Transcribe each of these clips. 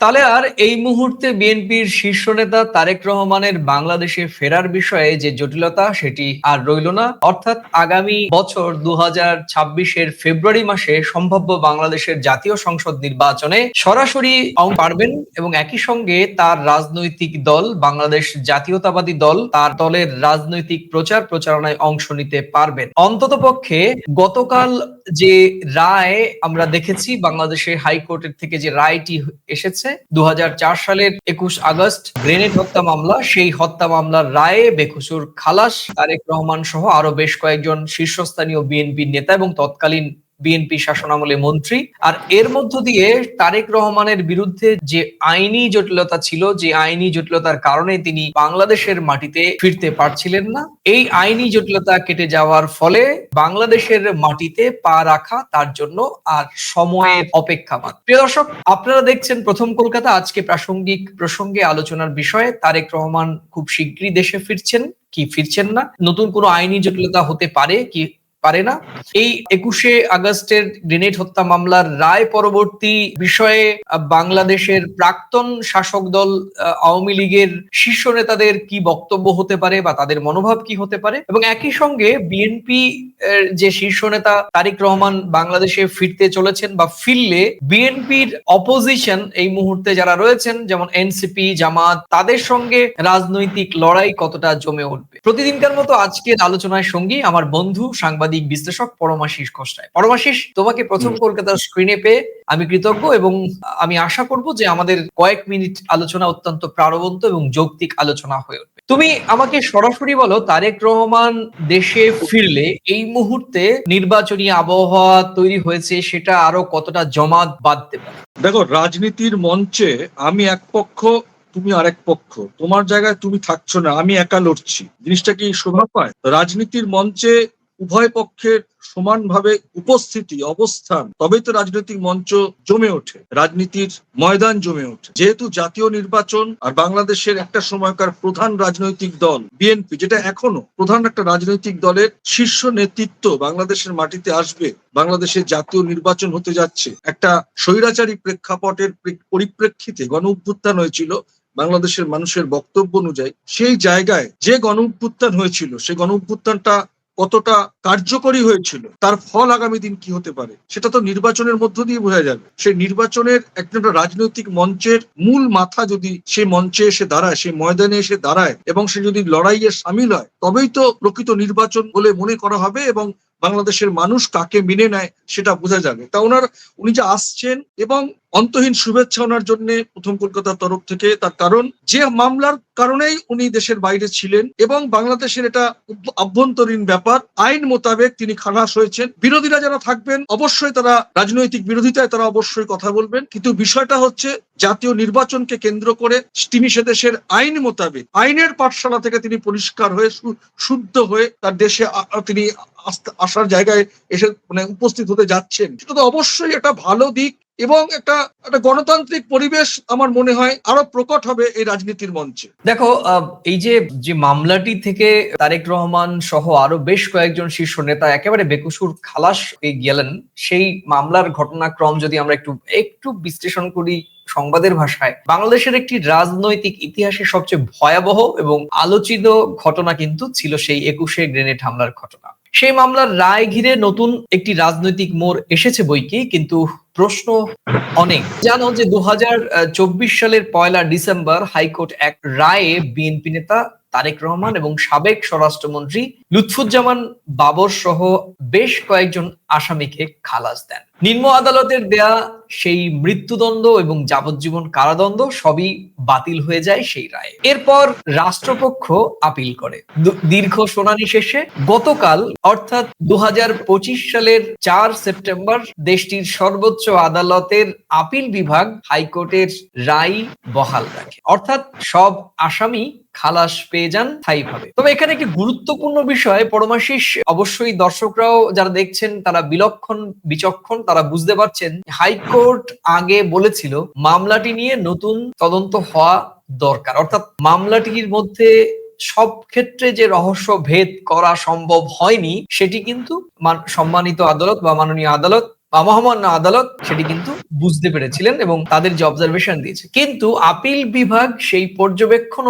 তাহলে আর এই মুহূর্তে বিএনপির শীর্ষ নেতা তারেক রহমানের বাংলাদেশে ফেরার বিষয়ে যে জটিলতা সেটি আর রইল না। অর্থাৎ আগামী বছর দু হাজার ফেব্রুয়ারি মাসে সম্ভাব্য বাংলাদেশের জাতীয় সংসদ নির্বাচনে সরাসরি অংশ পারবেন এবং একই সঙ্গে তার রাজনৈতিক দল, বাংলাদেশ জাতীয়তাবাদী দল, তার দলের রাজনৈতিক প্রচার প্রচারণায় অংশ নিতে পারবেন। অন্তত পক্ষে গতকাল যে রায় আমরা দেখেছি বাংলাদেশের হাইকোর্টের থেকে যে রায়টি এসেছে দু হাজার চার সালের একুশ আগস্ট গ্রেনেড হত্যা মামলা, সেই হত্যা মামলার রায়ে বেকসুর খালাস তারেক রহমান সহ আরও বেশ কয়েকজন শীর্ষস্থানীয় বিএনপি নেতা এবং তৎকালীন বিএনপি শাসনামলে মন্ত্রী। আর এর মধ্য দিয়ে তারেক রহমানের বিরুদ্ধে যে আইনি জটিলতা ছিল, যে আইনি জটিলতার কারণে তিনি বাংলাদেশের মাটিতে ফিরতে পারছিলেন না, এই আইনি জটিলতা কেটে যাওয়ার ফলে বাংলাদেশের মাটিতে পা রাখা তার জন্য আর সময়ের অপেক্ষা মাত্র। প্রিয় দর্শক, আপনারা দেখছেন প্রথম কলকাতা। আজকে প্রাসঙ্গিক প্রসঙ্গে আলোচনার বিষয়ে তারেক রহমান খুব শীঘ্রই দেশে ফিরছেন। কি ফিরছেন না? নতুন কোনো আইনি জটিলতা হতে পারে কি পারে না। এই একুশে আগস্টের গ্রেনেড হত্যা মামলার রায় পরবর্তী বিষয়ে বাংলাদেশের প্রাক্তন শাসক দল আওয়ামী লীগের শীর্ষ নেতাদের কি বক্তব্য হতে পারে বা তাদের মনোভাব কি হতে পারে? এবং একই সঙ্গে বিএনপি যে শীর্ষ নেতা তারিক রহমান বাংলাদেশে ফিরতে চলেছেন বা ফিরলে, বিএনপির অপোজিশন এই মুহূর্তে যারা রয়েছেন, যেমন এনসিপি জামাত, তাদের সঙ্গে রাজনৈতিক লড়াই কতটা জমে উঠবে? প্রতিদিনকার মতো আজকের আলোচনায় সঙ্গী আমার বন্ধু সাংবাদিক বিশ্লেষক পরমাশিস কষ্টায় পরমাশিস তোমাকে প্রথম কলকাতার স্ক্রিনে পেয়ে আমি কৃতজ্ঞ এবং আমি আশা করব যে আমাদের কয়েক মিনিট আলোচনা অত্যন্ত প্রাণবন্ত এবং যৌক্তিক আলোচনা হয়ে উঠবে। তুমি আমাকে সরাসরি বলো তারেক রহমান দেশে ফিরলে এই মুহূর্তে নির্বাচনী আবহাওয়া তৈরি হয়েছে সেটা আরও কতটা জমাট বাঁধতে পারে? দেখো রাজনীতির মঞ্চে আমি এক পক্ষ তুমি আরেক পক্ষ। তোমার জায়গায় তুমি থাকছো না আমি একা লড়ছি। জিনিসটা কি শোভা পায়? রাজনীতির মঞ্চে উভয় পক্ষের সমানভাবে উপস্থিতি, অবস্থান, তবেই তো রাজনৈতিক মঞ্চ জমে ওঠে, রাজনীতির ময়দান জমে ওঠে। যেহেতু জাতীয় নির্বাচন আর বাংলাদেশের একটা সময়কার প্রধান রাজনৈতিক দল, বিএনপি, যেটা এখনও প্রধান একটা রাজনৈতিক দলের শীর্ষ নেতৃত্ব বাংলাদেশের মাটিতে আসবে বাংলাদেশের জাতীয় নির্বাচন হতে যাচ্ছে, একটা স্বৈরাচারী প্রেক্ষাপটের পরিপ্রেক্ষিতে গণ অভ্যুত্থান হয়েছিল, বাংলাদেশের মানুষের বক্তব্য অনুযায়ী, সেই জায়গায় যে গণ হয়েছিল সেই গণ কতটা কার্যকরী হয়েছিল, তার ফল আগামী দিন কি হতে পারে, সেটা তো নির্বাচনের মধ্য দিয়ে বোঝা যাবে। সেই নির্বাচনের একটা রাজনৈতিক মঞ্চের মূল মাথা যদি সে মঞ্চে এসে দাঁড়ায় সে ময়দানে এসে দাঁড়ায় এবং সে যদি লড়াইয়ে সামিল হয়, তবেই তো প্রকৃত নির্বাচন বলে মনে করা হবে এবং বাংলাদেশের মানুষ কাকে মেনে নেয় সেটা বোঝা যাবে। তা ওনার, উনি যে আসছেন এবং অন্তহীন শুভেচ্ছা ওনার জন্য প্রথম কলকাতার তরফ থেকে। তার কারণ, যে মামলার কারণেই উনি দেশের বাইরে ছিলেন এবং বাংলাদেশের এটা আভ্যন্তরীণ ব্যাপার, আইন মোতাবেক তিনি খালাস হয়েছেন। বিরোধীরা যারা থাকবেন, অবশ্যই তারা রাজনৈতিক বিরোধিতায় তারা অবশ্যই কথা বলবেন। কিন্তু বিষয়টা হচ্ছে, জাতীয় নির্বাচনকে কেন্দ্র করে তিনি সে দেশের আইন মোতাবেক, আইনের পাঠশালা থেকে তিনি পরিষ্কার হয়ে শুদ্ধ হয়ে তার দেশে তিনি আস- আসার জায়গায় এসে মানে উপস্থিত হতে যাচ্ছেন। সেটা তো অবশ্যই একটা ভালো দিক এবং একটা একটা গণতান্ত্রিক পরিবেশ আমার মনে হয় আরও প্রকট হবে এই রাজনীতির মঞ্চে। দেখো এই যে যে মামলাটি থেকে তারেক রহমান সহ আরও বেশ কয়েকজন শীর্ষ নেতা একেবারে বেকসুর খালাস গেলেন, সেই মামলার ঘটনাক্রম যদি আমরা একটু একটু বিশ্লেষণ করি সংবাদের ভাষায়, বাংলাদেশের একটি রাজনৈতিক ইতিহাসের সবচেয়ে ভয়াবহ এবং আলোচিত ঘটনা কিন্তু ছিল সেই একুশে গ্রেনেড হামলার ঘটনা। সেই মামলার রায় ঘিরে নতুন একটি রাজনৈতিক মোড় এসেছে বইকি কিন্তু প্রশ্ন অনেক। জানো যে দু হাজার চব্বিশ সালের পয়লা ডিসেম্বর হাইকোর্ট এক রায়ে বিএনপি নেতা তারেক রহমান এবং সাবেক স্বরাষ্ট্রমন্ত্রী লুৎফুজ্জামান বাবর সহ বেশ কয়েকজন আসামিকে খালাস দেন। নিম্ন আদালতের দেয়া সেই মৃত্যুদণ্ড এবং যাবজ্জীবন কারাদণ্ড সবই বাতিল হয়ে যায় সেই রায়ে। এরপর রাষ্ট্রপক্ষ আপিল করে। দীর্ঘ শুনানি শেষে গতকাল, অর্থাৎ দু সালের চার সেপ্টেম্বর, দেশটির সর্বোচ্চ আদালতের আপিল বিভাগ হাইকোর্টের রায় বহাল রাখে। অর্থাৎ সব আসামি খালাস পেয়ে যান স্থায়ীভাবে। তবে এখানে একটি গুরুত্বপূর্ণ বিষয়, পরমাশিস। অবশ্যই দর্শকরাও যারা দেখছেন, তারা বিলক্ষণ বিচক্ষণ তারা বুঝতে পারছেন। হাইকোর্ট আগে বলেছিল, মামলাটি নিয়ে নতুন তদন্ত হওয়া দরকার। অর্থাৎ মামলাটির মধ্যে সব ক্ষেত্রে যে রহস্য ভেদ করা সম্ভব হয়নি, সেটি কিন্তু সম্মানিত আদালত বা মাননীয় আদালত বা মহামান্য আদালত সেটি কিন্তু বুঝতে পেরেছিলেন এবং তাদের যে অবজারভেশন দিয়েছে। কিন্তু আপিল বিভাগ সেই পর্যবেক্ষণ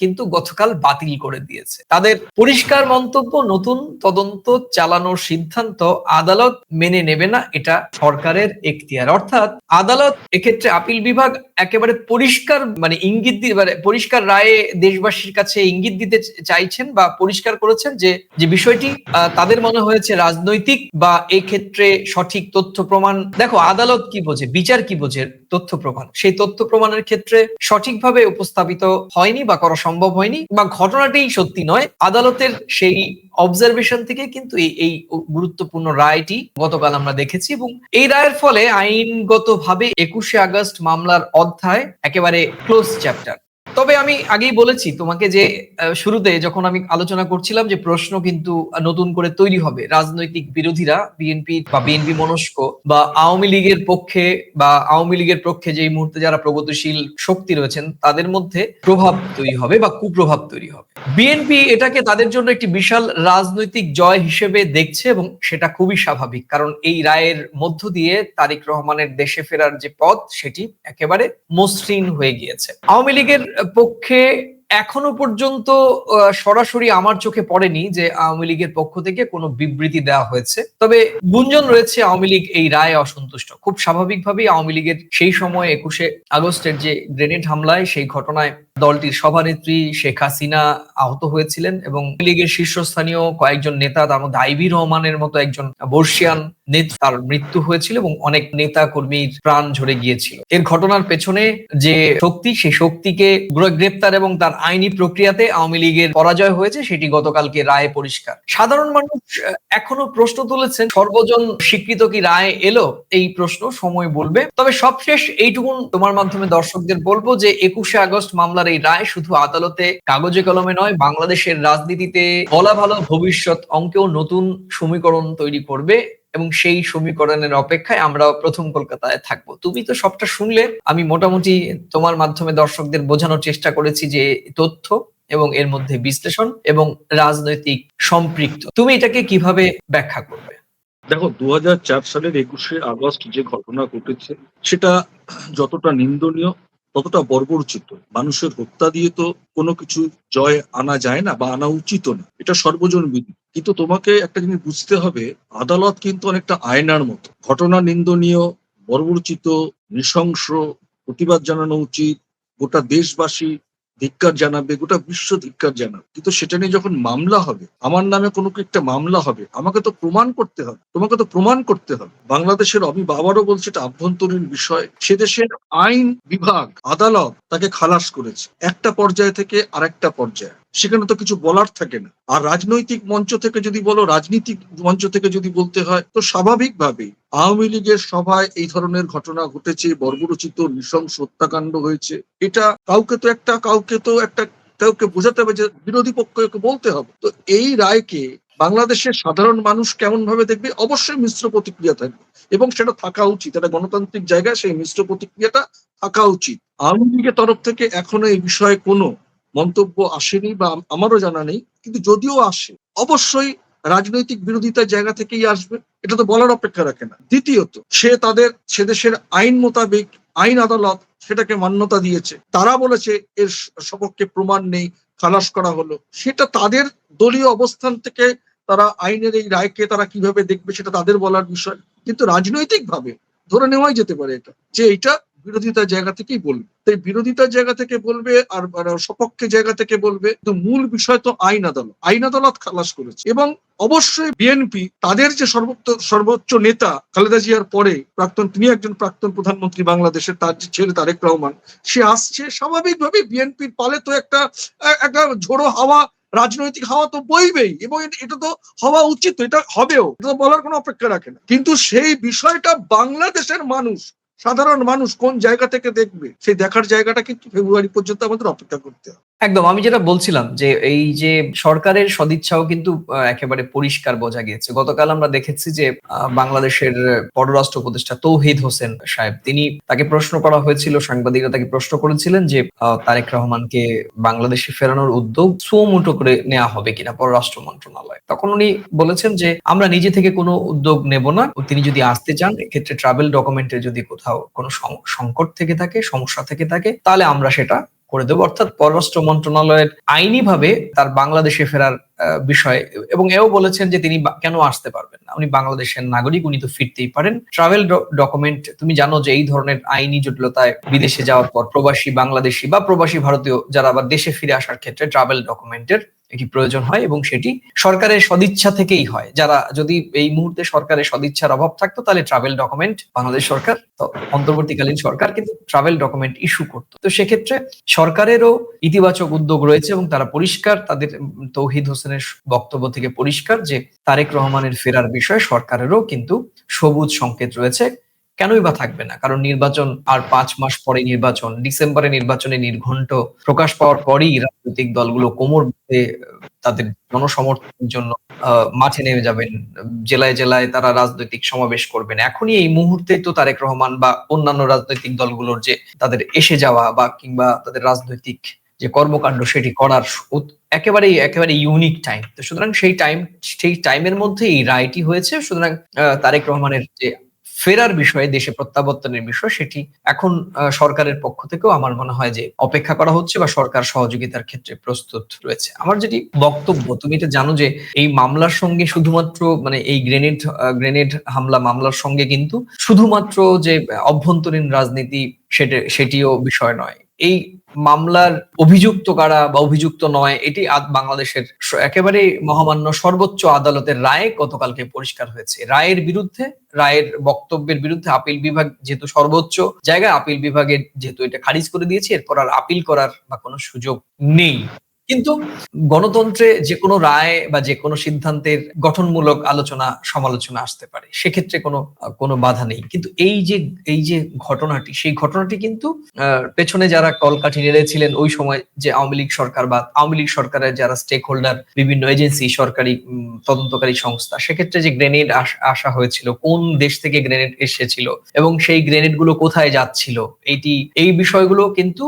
কিন্তু গতকাল বাতিল করে দিয়েছে। তাদের পরিষ্কার মন্তব্য, নতুন তদন্ত চালানোর সিদ্ধান্ত আদালত মেনে নেবে না, এটা সরকারের এখতিয়ার। অর্থাৎ আদালত এক্ষেত্রে আপিল বিভাগ একেবারে পরিষ্কার মানে ইঙ্গিত দিয়ে মানে পরিষ্কার রায়ে দেশবাসীর কাছে ইঙ্গিত দিতে চাইছেন বা পরিষ্কার করেছেন যে যে বিষয়টি তাদের মনে হয়েছে রাজনৈতিক বা এই ক্ষেত্রে সঠিক তথ্য প্রমাণ। দেখো, আদালত কি বোঝে, বিচার কি বোঝে তথ্য প্রমাণ? সেই তথ্য প্রমাণের ক্ষেত্রে সঠিকভাবে উপস্থাপিত হয়নি বা করা সম্ভব হয়নি বা ঘটনাটাই সত্যি নয়। আদালতের সেই অবজারভেশন থেকে কিন্তু এই এই গুরুত্বপূর্ণ রায়টি গতকাল আমরা দেখেছি এবং এই রায়ের ফলে আইনগতভাবে একুশে আগস্ট মামলার অধ্যায় একেবারে ক্লোজ চ্যাপ্টার তবে আমি আগেই বলেছি তোমাকে যে শুরুতে যখন আমি আলোচনা করছিলাম যে প্রশ্ন কিন্তু নতুন করে তৈরি হবে, রাজনৈতিক বিরোধীরা বিএনপি বা বিএনপি মনস্ক বা আওয়ামী লীগের পক্ষে বা আওয়ামী লীগের পক্ষে যে মুহূর্তে যারা প্রগতিশীল শক্তি রয়েছেন, তাদের মধ্যে প্রভাব তৈরি হবে বা কুপ্রভাব তৈরি হবে। বিএনপি এটাকে তাদের জন্য একটি বিশাল রাজনৈতিক জয় হিসেবে দেখছে এবং সেটা খুবই স্বাভাবিক, কারণ এই রায়ের মধ্য দিয়ে তারিক রহমানের দেশে ফেরার যে পথ, সেটি একেবারে মসৃণ হয়ে গিয়েছে। আওয়ামী লীগের পক্ষে এখনও পর্যন্ত সরাসরি আমার চোখে পড়েনি যে আওয়ামী লীগের পক্ষ থেকে কোনো বিবৃতি দেওয়া হয়েছে। তবে গুঞ্জন রয়েছে আওয়ামী লীগ এই রায় অসন্তুষ্ট। খুব স্বাভাবিকভাবেই আওয়ামী লীগের সেই সময় একুশে আগস্টের যে গ্রেনেড হামলায় সেই ঘটনায় দলটির সভানেত্রী শেখ হাসিনা আহত হয়েছিলেন এবং লীগের শীর্ষস্থানীয় কয়েকজন নেতা, তার মধ্যে আইবি রহমানের মতো একজন বর্ষিয়ান নেতা, তার মৃত্যু হয়েছিল এবং অনেক নেতা কর্মীর প্রাণ ঝরে গিয়েছিল। এর ঘটনার পেছনে যে শক্তি সেই শক্তিকে গ্রেপ্তার এবং তার আইনি প্রক্রিয়াতে আওয়ামী লীগের পরাজয় হয়েছে, সেটি গতকালকে রায়ে পরিষ্কার। সাধারণ মানুষ এখনও প্রশ্ন তুলেছেন, সর্বজন স্বীকৃত কি রায় এলো? এই প্রশ্ন সময় বলবে। তবে সবশেষ এইটুকুন তোমার মাধ্যমে দর্শকদের বলব যে একুশে আগস্ট মামলার এই রায় শুধু আদালতে কাগজে কলমে নয়, বাংলাদেশের রাজনীতিতে বলা ভালো ভবিষ্যৎ অঙ্কেও নতুন সমীকরণ তৈরি করবে এবং সেই সমীকরণের অপেক্ষায় আমরা প্রথম কলকাতায় থাকব। তুমি তো সবটা শুনলে, আমি মোটামুটি তোমার মাধ্যমে দর্শকদের বোঝানোর চেষ্টা করেছি যে তথ্য এবং এর মধ্যে বিশ্লেষণ এবং রাজনৈতিক সম্পৃক্ত। তুমি এটাকে কীভাবে ব্যাখ্যা করবে? দেখো দু হাজার চার সালের একুশে আগস্ট যে ঘটনা ঘটেছে, সেটা যতটা নিন্দনীয় ততটা বর্বরচিত। মানুষের হত্যা দিয়ে তো কোনো কিছু জয় আনা যায় না বা আনা উচিত না। এটা সর্বজন বিধি। কিন্তু তোমাকে একটা জিনিস বুঝতে হবে, আদালত কিন্তু অনেকটা আয়নার মতো। ঘটনা নিন্দনীয়, বর্বরচিত, নৃশংস প্রতিবাদ জানানো উচিত। গোটা দেশবাসী ধিক্কার জানাবে, গোটা বিশ্ব ধিক্কার জানাবে। কিন্তু সেটা নিয়ে যখন মামলা হবে, আমার নামে কোনো একটা মামলা হবে, আমাকে তো প্রমাণ করতে হবে, তোমাকে তো প্রমাণ করতে হবে। বাংলাদেশের আমি বাবারও বলছে এটা আভ্যন্তরীণ বিষয়। সে দেশের আইন বিভাগ, আদালত তাকে খালাস করেছে। একটা পর্যায় থেকে আরেকটা পর্যায়ে। সেখানে তো কিছু বলার থাকে না। আর রাজনৈতিক মঞ্চ থেকে যদি বলো, রাজনীতিক মঞ্চ থেকে যদি বলতে হয়, তো স্বাভাবিকভাবেই আওয়ামী লীগের সভায় এই ধরনের ঘটনা ঘটেছে, বর্বরচিত, নৃশংস হত্যাকাণ্ড হয়েছে। এটা কাউকে তো একটা, কাউকে তো একটা, কাউকে বোঝাতে হবে যে বিরোধী পক্ষকে বলতে হবে। তো এই রায়কে বাংলাদেশের সাধারণ মানুষ কেমন ভাবে দেখবে? অবশ্যই মিশ্র প্রতিক্রিয়া থাকবে। এবং সেটা থাকা উচিত। একটা গণতান্ত্রিক জায়গায় সেই মিশ্র প্রতিক্রিয়াটা থাকা উচিত। আওয়ামী লীগের তরফ থেকে এখনও এই বিষয়ে কোনো মন্তব্য আসেনি বা আমারও জানা নেই, কিন্তু যদিও আসে, অবশ্যই রাজনৈতিক বিরোধিতার জায়গা থেকেই আসবে, এটা তো বলার অপেক্ষা রাখে না। দ্বিতীয়ত, সে তাদের, সে দেশের আইন মোতাবেক আইন আদালত সেটাকে মান্যতা দিয়েছে। তারা বলেছে এর সপক্ষে প্রমাণ নেই, খালাস করা হলো। সেটা তাদের দলীয় অবস্থান থেকে তারা আইনের এই রায়কে তারা কীভাবে দেখবে সেটা তাদের বলার বিষয়। কিন্তু রাজনৈতিকভাবে ধরে নেওয়াই যেতে পারে এটা, যে এটা বিরোধিতার জায়গা থেকেই বলবে। তাই বিরোধিতার জায়গা থেকে বলবে আর সপক্ষে জায়গা থেকে বলবে, কিন্তু মূল বিষয় তো আইন আদালত। আইন আদালত খালাস করেছে। এবং অবশ্যই বিএনপি তাদের যে সর্বোচ্চ নেতা খালেদা জিয়ার পরে প্রাক্তন, তিনি একজন প্রাক্তন প্রধানমন্ত্রী বাংলাদেশের, তার যে ছেলে তারেক রহমান, সে আসছে। স্বাভাবিকভাবে বিএনপির পালে তো একটা একটা ঝোড়ো হাওয়া, রাজনৈতিক হাওয়া তো বইবেই। এবং এটা তো হওয়া উচিত, এটা হবেও। এটা বলার কোনো অপেক্ষা রাখে না। কিন্তু সেই বিষয়টা বাংলাদেশের মানুষ সাধারণ মানুষ কোন জায়গা থেকে দেখবে, সেই দেখার জায়গাটা কিন্তু ফেব্রুয়ারি পর্যন্ত আমাদের অপেক্ষা করতে হবে। একদম, আমি যেটা বলছিলাম যে এই যে সরকারের সদিচ্ছাও কিন্তু একেবারে পরিষ্কার বোঝা গিয়েছে। গতকাল আমরা দেখেছি যে বাংলাদেশের পররাষ্ট্র উপদেষ্টা তৌহিদ হোসেন সাহেব, তিনি তাকে প্রশ্ন করা হয়েছিল, সাংবাদিকরা তাকে প্রশ্ন করেছিলেন যে তারেক রহমানকে বাংলাদেশে ফেরানোর উদ্যোগ সুমুটো করে নেওয়া হবে কিনা পররাষ্ট্র মন্ত্রণালয়। তখন উনি বলেছেন যে, আমরা নিজে থেকে কোনো উদ্যোগ নেব না। তিনি যদি আসতে চান, এক্ষেত্রে ট্রাভেল ডকুমেন্টের যদি কোথাও কোনো সং- সংকট থেকে থাকে, সমস্যা থেকে থাকে, তাহলে আমরা সেটা করে দেবো। অর্থাৎ পররাষ্ট্র মন্ত্রণালয়ের আইনিভাবে তার বাংলাদেশে ফেরার বিষয় এবং এও বলেছেন যে তিনি কেন আসতে পারবেন না। উনি বাংলাদেশের নাগরিক, উনি তো ফিরতেই পারেন। ট্রাভেল ডকুমেন্ট, তুমি জানো যে এই ধরনের আইনি জটিলতায় বিদেশে যাওয়ার পর প্রবাসী বাংলাদেশি বা প্রবাসী ভারতীয় যারা আবার দেশে ফিরে আসার ক্ষেত্রে ট্রাভেল ডকুমেন্টের এটি প্রয়োজন হয় এবং সেটি সরকারের সদিচ্ছা থেকেই হয়। যারা যদি এই মুহূর্তে সরকারের সদিচ্ছার অভাব থাকতো, তাহলে ট্রাভেল ডকুমেন্ট বাংলাদেশ সরকার অন্তর্বর্তীকালীন সরকার কিন্তু ট্রাভেল ডকুমেন্ট ইস্যু করতো। তো সেক্ষেত্রে সরকারেরও ইতিবাচক উদ্যোগ রয়েছে এবং তারা পরিষ্কার তাদের তৌহিদ হোসেনের বক্তব্য থেকে পরিষ্কার যে তারেক রহমানের ফেরার বিষয়ে সরকারেরও কিন্তু সবুজ সংকেত রয়েছে। কেনই বা থাকবে না? কারণ নির্বাচন আর পাঁচ মাস পরে নির্বাচন, ডিসেম্বরে নির্বাচনে নির্ঘণ্ট প্রকাশ পাওয়ার পরেই রাজনৈতিক দলগুলো কোমর তাদের জনসমর্থনের জন্য মাঠে নেমে যাবেন। জেলায় জেলায় তারা রাজনৈতিক সমাবেশ করবেন। এখনই এই মুহূর্তে তো তারেক রহমান বা অন্যান্য রাজনৈতিক দলগুলোর যে তাদের এসে যাওয়া বা কিংবা তাদের রাজনৈতিক যে কর্মকাণ্ড সেটি করার একেবারেই একেবারে ইউনিক টাইম তো সুতরাং সেই টাইম সেই টাইমের মধ্যে এই রায়টি হয়েছে। সুতরাং তারেক রহমানের যে ফেরার বিষয়ে, দেশে প্রত্যাবর্তনের বিষয়, সেটি এখন সরকারের পক্ষ থেকেও আমার মনে হয় যে অপেক্ষা করা হচ্ছে বা সরকার সহযোগিতার ক্ষেত্রে প্রস্তুত রয়েছে। আমার যেটি বক্তব্য, তুমি এটা জানো যে এই মামলার সঙ্গে শুধুমাত্র মানে এই গ্রেনেড গ্রেনেড হামলা মামলার সঙ্গে কিন্তু শুধুমাত্র যে অভ্যন্তরীণ রাজনীতি সেটা, সেটিও বিষয় নয়। এই মামলার অভিযুক্ত কারা বা অভিযুক্ত নয়, এটি বাংলাদেশের একেবারে মহামান্য সর্বোচ্চ আদালতের রায়ে গতকালকে পরিষ্কার হয়েছে। রায়ের বিরুদ্ধে, রায়ের বক্তব্যের বিরুদ্ধে আপিল বিভাগ যেহেতু সর্বোচ্চ জায়গায়, আপিল বিভাগের যেহেতু এটা খারিজ করে দিয়েছে, এরপর আর আপিল করার বা কোনো সুযোগ নেই। কিন্তু গণতন্ত্রে যে কোনো রায় বা যে কোনো সিদ্ধান্তের গঠনমূলক আলোচনা, সমালোচনা আসতে পারে। সেক্ষেত্রে কোনো কোনো বাধা নেই। কিন্তু এই যে এই যে ঘটনাটি, সেই ঘটনাটি কিন্তু পেছনে যারা কলকাঠি নেড়েছিলেন ওই সময় যে আওয়ামী লীগ সরকার বা আওয়ামী লীগ সরকারের যারা স্টেক হোল্ডার বিভিন্ন এজেন্সি সরকারি তদন্তকারী সংস্থা, সেক্ষেত্রে যে গ্রেনেড আসা হয়েছিল, কোন দেশ থেকে গ্রেনেড এসেছিল এবং সেই গ্রেনেডগুলো কোথায় যাচ্ছিল এইটি এই বিষয়গুলো কিন্তু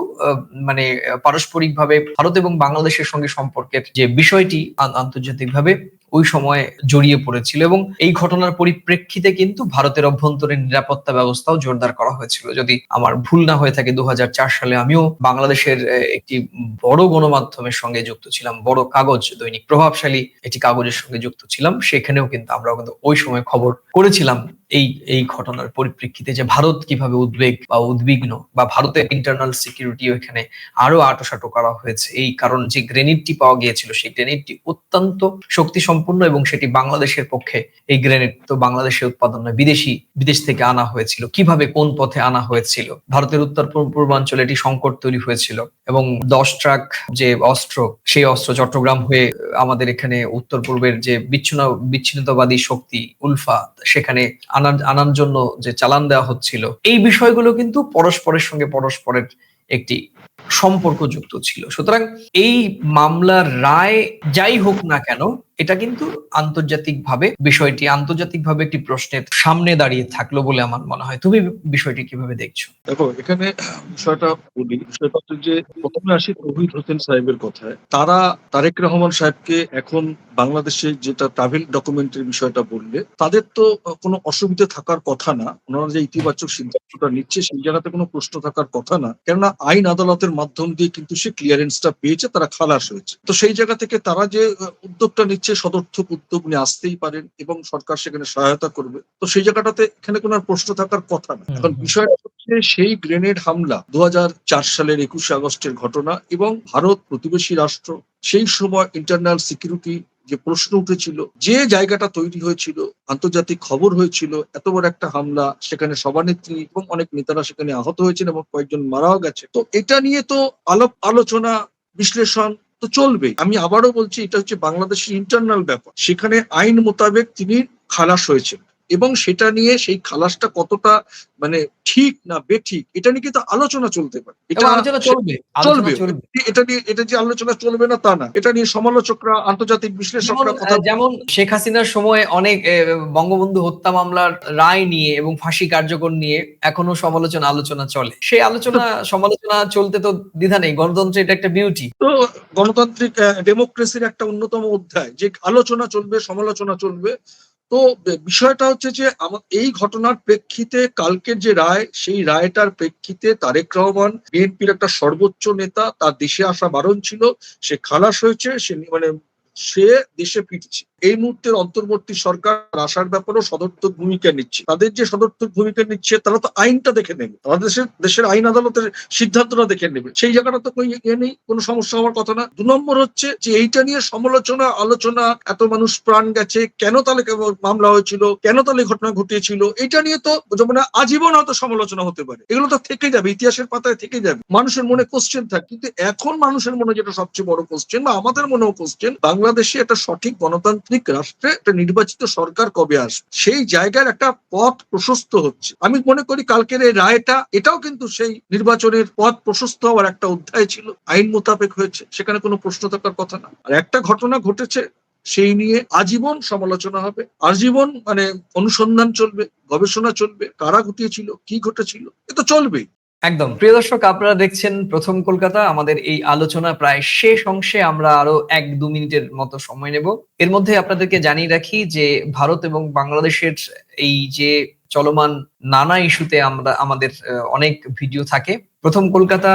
মানে পারস্পরিক ভাবে ভারত এবং বাংলাদেশের সঙ্গে সম্পর্কের যে বিষয়টি আন্তর্জাতিকভাবে ওই সময় জড়িয়ে পড়েছিল এবং এই ঘটনার পরিপ্রেক্ষিতে কিন্তু ভারতের অভ্যন্তরীণ নিরাপত্তা ব্যবস্থাও জোরদার করা হয়েছিল। যদি আমার ভুল না হয়ে থাকে দু হাজার চার সালে আমিও বাংলাদেশের একটি বড় গণমাধ্যমের সঙ্গে যুক্ত ছিলাম, বড় কাগজ দৈনিক প্রভাবশালী একটি কাগজের সঙ্গে যুক্ত ছিলাম। সেখানেও কিন্তু আমরা কিন্তু ওই সময় খবর করেছিলাম। এই এই ঘটনার পরিপ্রেক্ষিতে যে ভারত কীভাবে উদ্বেগ বা উদ্বিগ্ন বা ভারতের ইন্টারনাল সিকিউরিটি এখানে আরও আটোসাটো করা হয়েছে। এই কারণ যে গ্রেনেডটি পাওয়া গিয়েছিল, সেই গ্রেনেডটি অত্যন্ত শক্তি সম্পন্ন এবং সেটি বাংলাদেশের পক্ষে এই গ্রেনেড তো বাংলাদেশে উৎপাদন নয়, বিদেশি, বিদেশ থেকে আনা হয়েছিল। কীভাবে কোন পথে আনা হয়েছিল? ভারতের উত্তর পূর্বাঞ্চলে এটি সংকট তৈরি হয়েছিল এবং দশ ট্রাক যে অস্ত্র, সেই অস্ত্র চট্টগ্রাম হয়ে আমাদের এখানে উত্তর পূর্বের যে বিচ্ছিন্ন, বিচ্ছিন্নতাবাদী শক্তি উলফা, সেখানে আনার আনার জন্য যে চালান দেওয়া হচ্ছিল, এই বিষয়গুলো কিন্তু পরস্পরের সঙ্গে পরস্পরের একটি সম্পর্ক যুক্ত ছিল। সুতরাং এই মামলার রায় যাই হোক না কেন এটা কিন্তু আন্তর্জাতিকভাবে, বিষয়টি আন্তর্জাতিকভাবে একটি প্রশ্নের সামনে দাঁড়িয়ে থাকল বলে আমার মনে হয়। তুমি বিষয়টি কীভাবে দেখছ? দেখো, এখানে বিষয়টা বলি, বিষয়টা হচ্ছে যে প্রথমে আসি তৌহিদ হোসেন সাহেবের কথায়। তারা তারেক রহমান সাহেবকে এখন বাংলাদেশে যেটা ট্রাভেল ডকুমেন্টের বিষয়টা বললে, তাদের তো কোনো অসুবিধা থাকার কথা না। ওনারা যে ইতিবাচক সিদ্ধান্তটা নিচ্ছে, সেই জায়গাতে কোনো প্রশ্ন থাকার কথা না। কেননা আইন আদালতের মাধ্যম দিয়ে কিন্তু সে ক্লিয়ারেন্সটা পেয়েছে, তারা খালাস হয়েছে। তো সেই জায়গা থেকে তারা যে উদ্যোগটা নিচ্ছে সদর্থক উদ্যোগ নিয়ে আসতেই পারেন এবং সরকার সেখানে সহায়তা করবে। তো সেই জায়গাটাতে এখানে কোনো প্রশ্ন থাকার কথা না। এখন। বিষয়টা হচ্ছে সেই গ্রেনেড হামলা দুহাজার চার সালের একুশে আগস্টের ঘটনা এবং ভারত প্রতিবেশী রাষ্ট্র সেই সময় ইন্টারনাল সিকিউরিটি যে প্রশ্ন উঠেছিল যে জায়গাটা তৈরি হয়েছিল আন্তর্জাতিক খবর হয়েছিল এত বড় একটা হামলা সেখানে সভানেত্রী এবং অনেক নেতারা সেখানে আহত হয়েছেন এবং কয়েকজন মারাও গেছে তো এটা নিয়ে তো আলাপ আলোচনা বিশ্লেষণ তো চলবে। আমি আবারও বলছি, এটা হচ্ছে বাংলাদেশের ইন্টারনাল ব্যাপার। সেখানে আইন মোতাবেক তিনি খালাস হয়েছেন। এবং সেটা নিয়ে সেই খালাসটা কতটা মানে ঠিক না বেঠিক এটা নিয়ে কিন্তু আলোচনা চলতে পারে। এটা আলোচনা চলবে চলবে। এটা নিয়ে এটা যে আলোচনা চলবে না তা না। এটা নিয়ে সমালোচকরা আন্তর্জাতিক বিশ্লেষকরা কথা যেমন শেখ হাসিনার সময় অনেক বঙ্গবন্ধু হত্যা মামলার রায় নিয়ে এবং ফাঁসি কার্যকর নিয়ে এখনও সমালোচনা আলোচনা চলে। সেই আলোচনা সমালোচনা চলতে তো দ্বিধা নেই। গণতন্ত্রে এটা একটা বিউটি তো গণতান্ত্রিক ডেমোক্রেসির একটা অন্যতম অধ্যায়। যে আলোচনা চলবে সমালোচনা চলবে তো বিষয়টা হচ্ছে যে এই ঘটনার প্রেক্ষিতে কালকের যে রায়, সেই রায়টার প্রেক্ষিতে তারেক রহমান, বিএনপির একটা সর্বোচ্চ নেতা, তার দেশে আসা বারণ ছিল, সে খালাস হয়েছে, সে মানে সে দেশে ফিরছে। এই মুহূর্তের অন্তর্বর্তী সরকার আসার ব্যাপারেও সদর্থক ভূমিকা নিচ্ছে। তাদের যে সদর্থক ভূমিকা নিচ্ছে, তারা তো আইনটা দেখে নেবে। আমাদের দেশের দেশের আইন আদালতের সিদ্ধান্তটা দেখে নেবে। সেই জায়গাটা তো কোনো ইয়ে নেই, কোনো সমস্যা হওয়ার কথা না। দু নম্বর হচ্ছে যে এইটা নিয়ে সমালোচনা, আলোচনা, এত মানুষ প্রাণ গেছে, কেন তাহলে মামলা হয়েছিল, কেন তাহলে ঘটনা ঘটিয়েছিল এটা নিয়ে তো মানে আজীবন হয়তো সমালোচনা হতে পারে। এগুলো তো থেকে যাবে, ইতিহাসের পাতায় থেকে যাবে। মানুষের মনে কোশ্চেন থাকে। কিন্তু এখন মানুষের মনে যেটা সবচেয়ে বড় কোশ্চেন বা আমাদের মনেও কোশ্চেন বাংলাদেশে একটা সঠিক গণতান্ত্রিক রাষ্ট্রে একটা নির্বাচিত সরকার কবে আসবে? সেই জায়গার একটা পথ প্রশস্ত হচ্ছে। আমি মনে করি কালকের এই রায়টা, এটাও কিন্তু সেই নির্বাচনের পথ প্রশস্ত হওয়ার একটা অধ্যায় ছিল। আইন মোতাবেক হয়েছে, সেখানে কোনো প্রশ্ন থাকার কথা না। আর একটা ঘটনা ঘটেছে, সেই নিয়ে আজীবন সমালোচনা হবে। আজীবন মানে অনুসন্ধান চলবে, গবেষণা চলবে, কারা ঘটিয়েছিল, কি ঘটেছিল, এ তো চলবেই। একদম। প্রিয় দর্শক, আপনারা দেখছেন প্রথম কলকাতা। আমাদের এই আলোচনা প্রায় শেষ অংশে আমরা আরও এক দু মিনিটের মতো সময় নেব। এর মধ্যে আপনাদেরকে জানিয়ে রাখি যে, ভারত এবং বাংলাদেশের এই যে চলমান নানা ইস্যুতে আমরা, আমাদের অনেক ভিডিও থাকে। প্রথম কলকাতা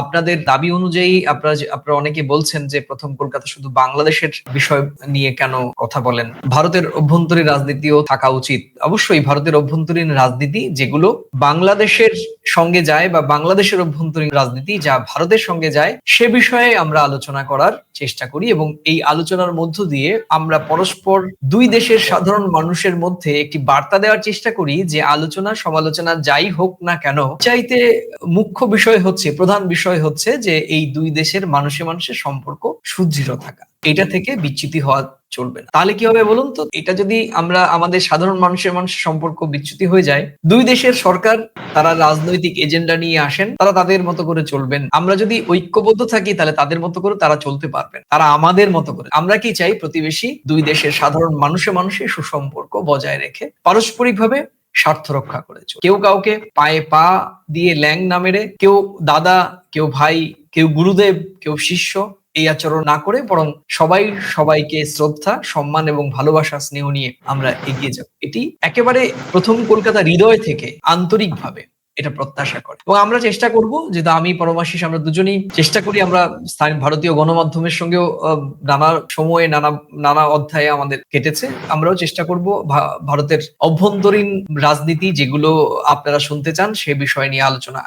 আপনাদের দাবি অনুযায়ী আপনারা আপনারা অনেকে বলছেন যে প্রথম কলকাতা শুধু বাংলাদেশের বিষয় নিয়ে কেন কথা বলেন। ভারতের অভ্যন্তরীণ রাজনীতিও থাকা উচিত। অবশ্যই ভারতের অভ্যন্তরীণ রাজনীতি যেগুলো বাংলাদেশের সঙ্গে যায় বা বাংলাদেশের অভ্যন্তরীণ রাজনীতি যা ভারতের সঙ্গে যায়, সে বিষয়ে আমরা আলোচনা করার চেষ্টা করি এবং এই আলোচনার মধ্য দিয়ে আমরা পরস্পর দুই দেশের সাধারণ মানুষের মধ্যে একটি বার্তা দেওয়ার চেষ্টা করি যে আলোচনা সমালোচনা যাই হোক না কেন, চাইতে মুখ্য বিষয় হচ্ছে, প্রধান বিষয় হচ্ছে যে এই দুই দেশের মানুষে মানুষের সম্পর্ক সুদৃঢ় থাকা। এটা থেকে বিচ্যুতি হওয়া চলবে না। তাহলে কি হবে বলুন তো? এটা যদি আমরা আমাদের সাধারণ মানুষের মানুষের সম্পর্ক বিচ্যুতি হয়ে যায়, দুই দেশের সরকার, তারা রাজনৈতিক এজেন্ডা নিয়ে আসেন, তারা তাদের মতো করে চলবেন। আমরা যদি ঐক্যবদ্ধ থাকি, তাহলে তাদের মতো করে তারা চলতে পারবেন। তারা আমাদের মতো করে। আমরা কি চাই? প্রতিবেশী দুই দেশের সাধারণ মানুষে মানুষের সুসম্পর্ক বজায় রেখে, পারস্পরিকভাবে স্বার্থ রক্ষা করেছ। কেউ কাউকে পায়ে পা দিয়ে ল্যাং না মেরে কেউ দাদা, কেউ ভাই, কেউ গুরুদেব, কেউ শিষ্য এই আচরণ না করে বরং সবাই সবাইকে শ্রদ্ধা, সম্মান এবং ভালোবাসা, স্নেহ নিয়ে আমরা এগিয়ে যাব। এটি একেবারে প্রথম কলকাতা হৃদয় থেকে আন্তরিকভাবে এটা প্রত্যাশা করে। এবং আমরা চেষ্টা করব যেহেতু আমি পরমাশিস আমরা দুজনেই চেষ্টা করি, আমরা ভারতীয় গণমাধ্যমের সঙ্গেও নানা সময়ে নানা নানা অধ্যায়ে আমাদের কেটেছে। আমরাও চেষ্টা করব ভারতের অভ্যন্তরীণ রাজনীতি যেগুলো আপনারা শুনতে চান সে বিষয় নিয়ে আলোচনা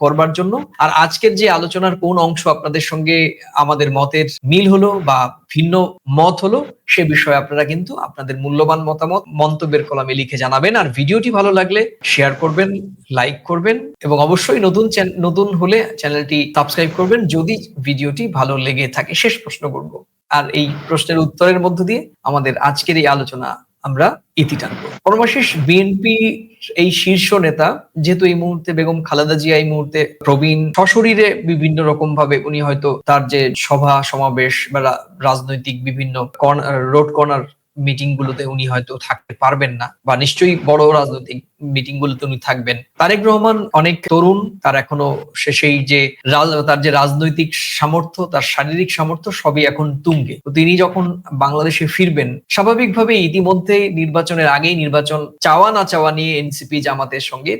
করবার জন্য। আর আজকের যে আলোচনার কোন অংশ আপনাদের সঙ্গে আমাদের মতের মিল হলো বা ভিন্ন মত হলো সে বিষয়ে আপনারা কিন্তু আপনাদের মূল্যবান মতামত মন্তব্যের কলামে লিখে জানাবেন। আর ভিডিওটি ভালো লাগলে শেয়ার করবেন লাইক করবেন এবং অবশ্যই নতুন নতুন হলে চ্যানেলটি সাবস্ক্রাইব করবেন যদি ভিডিওটি ভালো লেগে থাকে। শেষ প্রশ্ন করব। আর এই প্রশ্নের উত্তরের মধ্য দিয়ে আমাদের আজকের এই আলোচনা আমরা ইতি টানবো। পরমাশেষ বিএনপি এই শীর্ষ নেতা, যেহেতু এই মুহূর্তে বেগম খালেদা জিয়া, এই মুহূর্তে প্রবীণ সশরীরে বিভিন্ন রকম ভাবে উনি হয়তো তার যে সভা, সমাবেশ বা রাজনৈতিক বিভিন্ন রোড কর্নার মিটিং গুলোতে উনি হয়তো থাকতে পারবেন না, বা নিশ্চয়ই বড় রাজনৈতিক মিটিং গুলোতে উনি থাকবেন। তারেক রহমান অনেক তরুণ, তার এখনও সে সেই যে তার যে রাজনৈতিক সামর্থ্য, তার শারীরিক সামর্থ্য সবই এখন তুঙ্গে। তো তিনি যখন বাংলাদেশে ফিরবেন স্বাভাবিকভাবে ইতিমধ্যে নির্বাচনের আগেই নির্বাচন চাওয়া না চাওয়া নিয়ে এনসিপি জামাতের সঙ্গে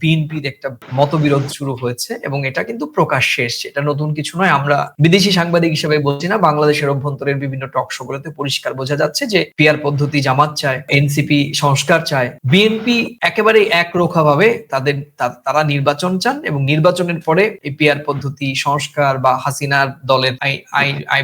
বিএনপির একটা মতবিরোধ শুরু হয়েছে এবং এটা কিন্তু প্রকাশ্যে এসছে। এটা নতুন কিছু নয়, আমরা বিদেশি সাংবাদিক হিসেবে বলছি না, বাংলাদেশের অভ্যন্তরের বিভিন্ন টক শো গুলোতে পরিষ্কার বোঝা যাচ্ছে যে পিয়ার পদ্ধতি জামাত চায়, এনসিপি সংস্কার চায়। বিএনপি একেবারে একরোখা ভাবে তাদের তারা নির্বাচন চান এবং নির্বাচনের পরে এই পিয়ার পদ্ধতি সংস্কার বা হাসিনার দলের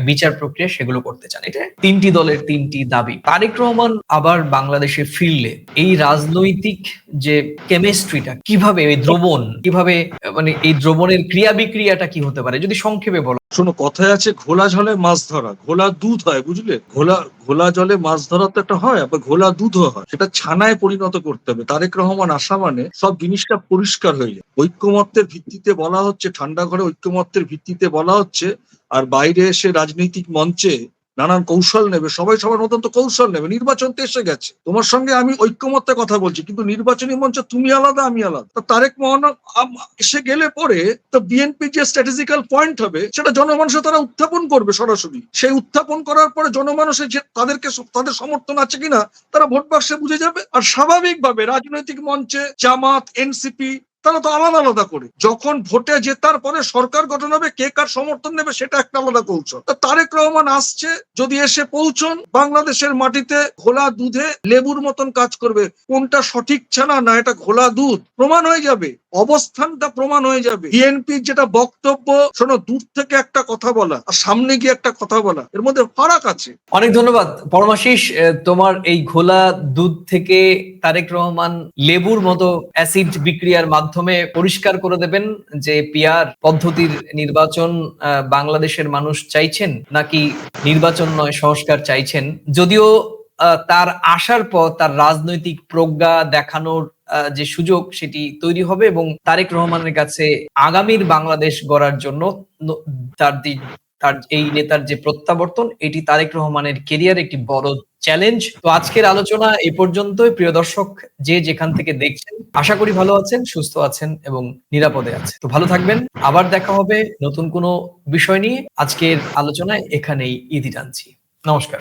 বিচার প্রক্রিয়া সেগুলো করতে চান। এটা তিনটি দলের তিনটি দাবি। তারেক রহমান আবার বাংলাদেশে ফিরলে। এই রাজনৈতিক যে কেমিস্ট্রিটা কীভাবে এই দ্রবণ, কীভাবে মানে এই দ্রবণের ক্রিয়া বিক্রিয়াটা কি হতে পারে? যদি সংক্ষেপে বলো। শোনো, কথায় আছে ঘোলা জলে মাছ ধরা, ঘোলা দুধ হয়, বুঝলে? ঘোলা ঘোলা জলে মাছ ধরা তো একটা হয়, আবার ঘোলা দুধও হয়। সেটা ছানায় পরিণত করতে হবে। তারেক রহমান আসা মানে সব জিনিসটা পরিষ্কার হয়ে যায়। ঐক্যমত্যের ভিত্তিতে বলা হচ্ছে, ঠান্ডা ঘরে ঐক্যমত্যের ভিত্তিতে বলা হচ্ছে, আর বাইরে এসে রাজনৈতিক মঞ্চে নানান কৌশল নেবে, সবাই সবার মতন তো কৌশল নেবে, নির্বাচন তো এসে গেছে। তোমার সঙ্গে আমি ঐক্যমত্যে কথা বলছি, কিন্তু নির্বাচনী মঞ্চে তুমি আলাদা, আমি আলাদা। তা তারেক মোহন এসে গেলে পরে তো বিএনপি যে স্ট্র্যাটেজিক্যাল পয়েন্ট হবে, সেটা জনমানুষে তারা উত্থাপন করবে সরাসরি। সেই উত্থাপন করার পরে জনমানুষের যে তাদেরকে তাদের সমর্থন আছে কিনা, তারা ভোট বাক্সে বুঝে যাবে। আর স্বাভাবিকভাবে রাজনৈতিক মঞ্চে জামাত, এনসিপি তারা তো আলাদা আলাদা করে। যখন ভোটে জেতার পরে সরকার গঠন হবে, কে কার সমর্থন নেবে সেটা একটা আলাদা কৌশল। তারেক রহমান আসছে, যদি এসে পৌঁছন, বাংলাদেশের মাটিতে ঘোলা দুধে লেবুর মতন কাজ করবে। কোনটা সঠিক ছানা না এটা ঘোলা দুধ? প্রমাণ হয়ে যাবে। অবস্থানটা প্রমাণ হয়ে যাবে। বিএনপির যেটা বক্তব্য, শোনো, দূর থেকে একটা কথা বলা, আর সামনে গিয়ে একটা কথা বলা, এর মধ্যে ফারাক আছে। অনেক ধন্যবাদ। পরমাশিস তোমার এই ঘোলা দুধ থেকে তারেক রহমান লেবুর মতো অ্যাসিড বিক্রিয়ার মাধ্যমে পরিষ্কার করে দেবেন যে পিয়ার পদ্ধতির নির্বাচন বাংলাদেশের মানুষ চাইছেন নাকি নির্বাচন নয়, সংস্কার চাইছেন? যদিও তার আসার পর তার রাজনৈতিক প্রজ্ঞা দেখানোর যে সুযোগ সেটি তৈরি হবে এবং তারেক রহমানের কাছে আগামীর বাংলাদেশ গড়ার জন্য তার তার এই নেতার যে প্রত্যাবর্তন, এটি তারেক রহমানের কেরিয়ার একটি বড় চ্যালেঞ্জ তো আজকের আলোচনা এ পর্যন্তই। প্রিয় দর্শক, যে যেখান থেকে দেখছেন, আশা করি ভালো আছেন, সুস্থ আছেন এবং নিরাপদে আছেন। তো ভালো থাকবেন। আবার দেখা হবে নতুন কোনো বিষয় নিয়ে। আজকের আলোচনায় এখানেই ইতি টানছি। নমস্কার।